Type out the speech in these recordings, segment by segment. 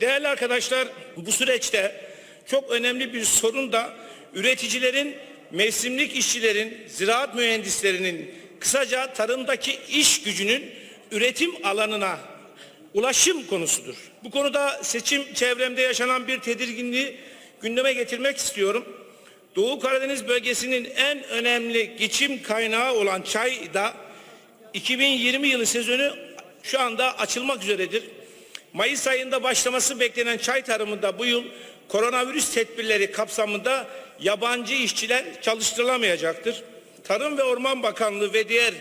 Değerli arkadaşlar bu süreçte çok önemli bir sorun da üreticilerin, mevsimlik işçilerin, ziraat mühendislerinin kısaca tarımdaki iş gücünün üretim alanına ulaşım konusudur. Bu konuda seçim çevremde yaşanan bir tedirginliği gündeme getirmek istiyorum. Doğu Karadeniz bölgesinin en önemli geçim kaynağı olan çay da 2020 yılı sezonu şu anda açılmak üzeredir. Mayıs ayında başlaması beklenen çay tarımında bu yıl koronavirüs tedbirleri kapsamında yabancı işçiler çalıştırılamayacaktır. Tarım ve Orman Bakanlığı ve diğer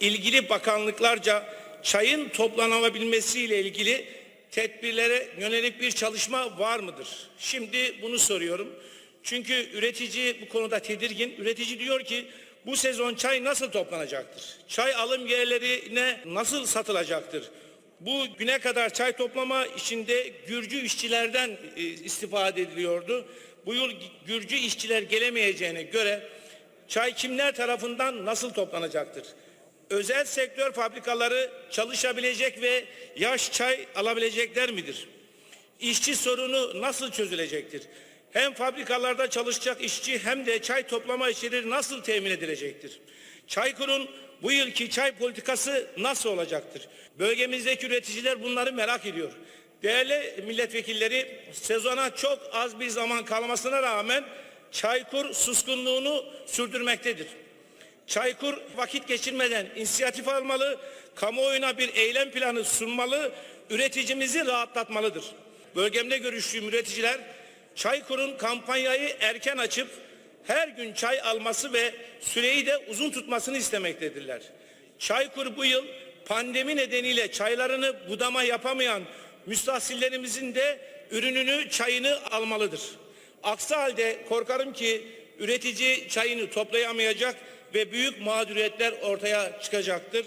ilgili bakanlıklarca çayın toplanabilmesiyle ilgili tedbirlere yönelik bir çalışma var mıdır? Şimdi bunu soruyorum. Çünkü üretici bu konuda tedirgin. Üretici diyor ki bu sezon çay nasıl toplanacaktır? Çay alım yerlerine nasıl satılacaktır? Bu güne kadar çay toplama işinde Gürcü işçilerden e, istifade ediliyordu. Bu yıl Gürcü işçiler gelemeyeceğine göre çay kimler tarafından nasıl toplanacaktır? Özel sektör fabrikaları çalışabilecek ve yaş çay alabilecekler midir? İşçi sorunu nasıl çözülecektir? Hem fabrikalarda çalışacak işçi hem de çay toplama işçileri nasıl temin edilecektir? Çaykur'un bu yılki çay politikası nasıl olacaktır? Bölgemizdeki üreticiler bunları merak ediyor. Değerli milletvekilleri sezona çok az bir zaman kalmasına rağmen Çaykur suskunluğunu sürdürmektedir. Çaykur vakit geçirmeden inisiyatif almalı, kamuoyuna bir eylem planı sunmalı, üreticimizi rahatlatmalıdır. Bölgemde görüştüğüm üreticiler Çaykur'un kampanyayı erken açıp her gün çay alması ve süreyi de uzun tutmasını istemektedirler. Çaykur bu yıl pandemi nedeniyle çaylarını budama yapamayan müstahsillerimizin de ürününü, çayını almalıdır. Aksi halde korkarım ki üretici çayını toplayamayacak ve büyük mağduriyetler ortaya çıkacaktır.